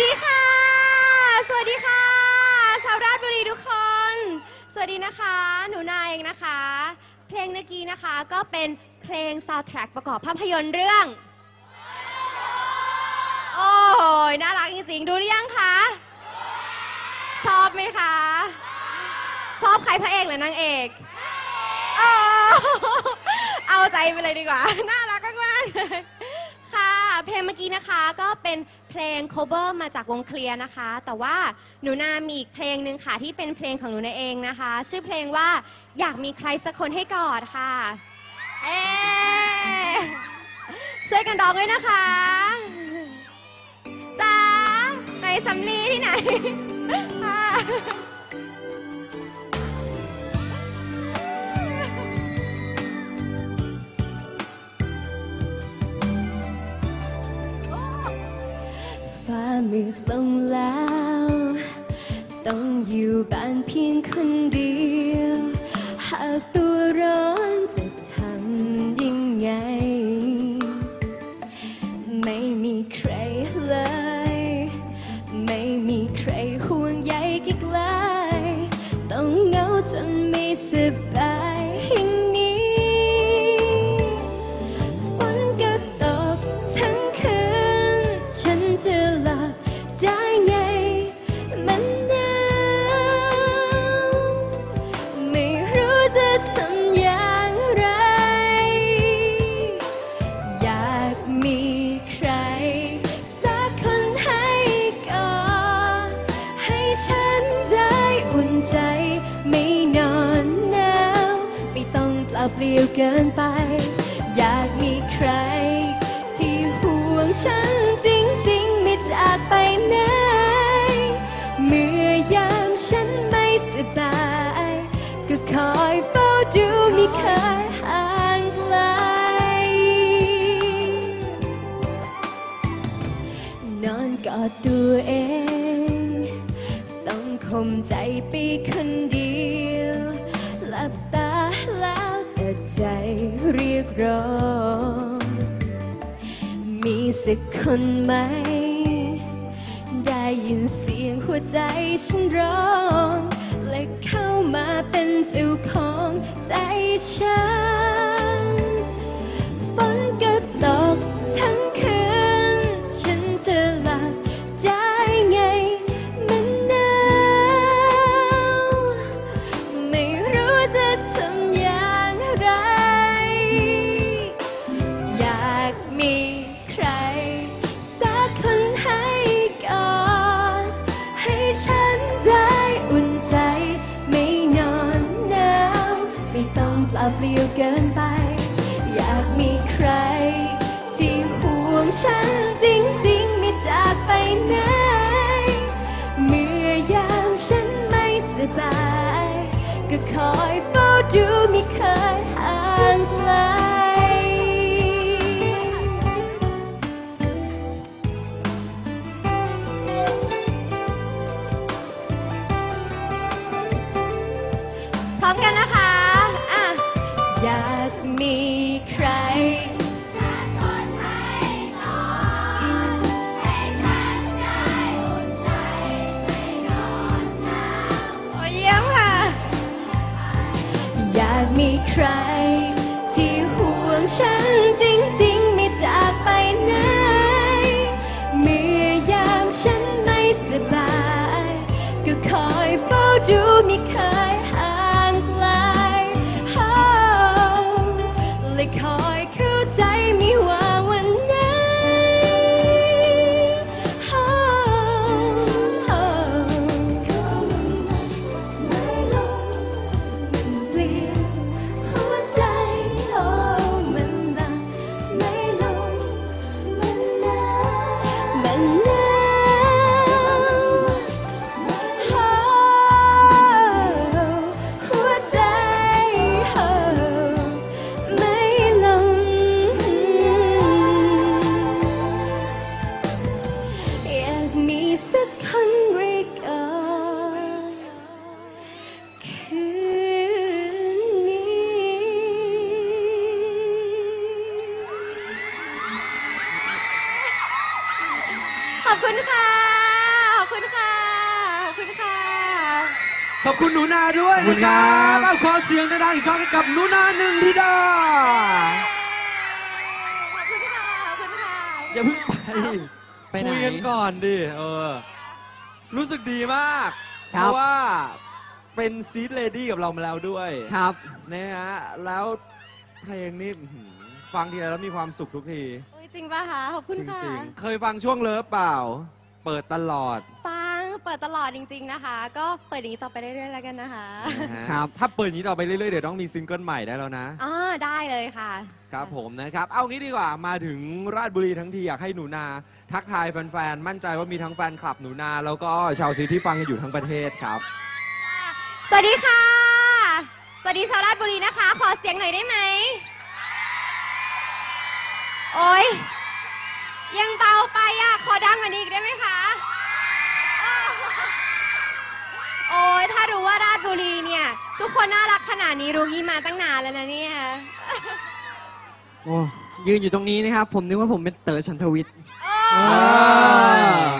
ดีค่ะ สวัสดีค่ะ ชาวราชบุรีทุกคน สวัสดีนะคะ หนูนาเองนะคะ เพลงเมื่อกี้นะคะก็เป็นเพลงซาวด์แทร็กประกอบภาพยนตร์เรื่อง โอ้ยน่ารักจริงๆ ดูหรือยังคะ ชอบไหมคะ ชอบใครพระเอกหรือนางเอกอ๋อเอาใจไปเลยดีกว่า น่ารักมากๆเลย เพลงเมื่อกี้นะคะก็เป็นเพลง cover มาจากวงเคลียร์นะคะ แต่ว่าหนูนามีอีกเพลงหนึ่งค่ะที่เป็นเพลงของหนูนาเองนะคะ ชื่อเพลงว่าอยากมีใครสักคนให้กอดค่ะ เอ๊ช่วยกันร้องด้วยนะคะจ้าไหนสำลีที่ไหน มืดลงแล้ว ต้องอยู่บ้านเพียงคนเดียว หากตัว ล่าเปลี่ยวเกินไป อยากมีใคร ที่ห่วงฉันจริงๆ ไม่จากไปไหน เมื่อยามฉันไม่สบาย ก็คอยเฝ้าดูไม่เคยห่างไกล นอนกอดตัวเอง ต้องข่มใจไปคนเดียว หลับตาแล้ว ใจเรียกร้อง มีสักคนไหม ได้ยินเสียงหัวใจฉันร้อง และเข้ามาเป็นเจ้าของใจฉัน เกินไป อยากมีใคร ที่ห่วงฉันจริง ๆ ไม่จากไปไหน เมื่อยามฉันไม่สบาย ก็คอยเฝ้าดูไม่เคยห่าง มีใครโอ้ยเยี่ยมค่ะอยากมีใคร ที่ห่วงฉันจริงๆไม่จากไปไหนเมื่อยามฉันไม่สบาย ก็คอยเฝ้าดูม่เคย ขอบคุณหนูนาด้วยขอบคุนะณคครัรับบเอาขอเสียงดังๆอีกครั้งให้กับหนูนาหนึ่งธิดาขอบคุณค่ะขอบคุณค่ะอย่าเพิ่งไปไปไหน คุยกันก่อนดิเออ รู้สึกดีมาก คเพรับ ราะว่าเป็นซีดเลดี้กับเรามาแล้วด้วยครับ นะฮะแล้วเพลงนี่อื้อหือฟังทีไรแล้วมีความสุขทุกที อุ๊ยจริงป่ะคะ ขอบคุณจค่ะ ริงๆ เคยฟังช่วงเลิฟเปล่า เปิดตลอด ฟังเปิดตลอดจริง ๆนะคะ ก็เปิดอย่างนี้ต่อไปเรื่อยๆแล้วกันนะคะนะฮะครับ ถ้าเปิดอย่างนี้ต่อไปเรื่อยๆ เดี๋ยวต้องมีซิงเกิลใหม่ได้แล้วนะ อ๋อได้เลยค่ะ ครับผมนะครับ เอางี้ดีกว่า มาถึงราชบุรีทั้งทีอยากให้หนูนา ทักทายแฟนๆ มั่นใจว่ามีทั้งแฟนคลับหนูนา แล้วก็ชาวซีที่ฟังกันอยู่ทั้งประเทศครับ สวัสดีค่ะ สวัสดีชาวราชบุรีนะคะ ขอเสียงหน่อยได้ไหม โอ้ยยังเบาไปอะ ขอดังกว่านี้อีกได้ไหมคะ คนน่ารักขนาดนี้รู้ยี่มาตั้งนานแล้วนะเนี่ยโอ้ยืนอยู่ตรงนี้นะครับ ผมนึกว่าผมเป็นเต๋อชันทวิทย์โอ้อ่า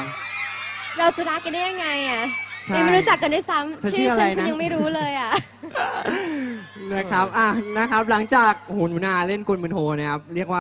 เราจะรักกันได้ยังไงอะใช่ยังไม่รู้จักกันด้วยซ้เธอำชื่ออะไรฉันคุณนะยังไม่รู้เลยอะนะครับอะนะครับ หลังจากโอ้โหหนูนาเล่นกลมืนโทนะครับเรียกว่า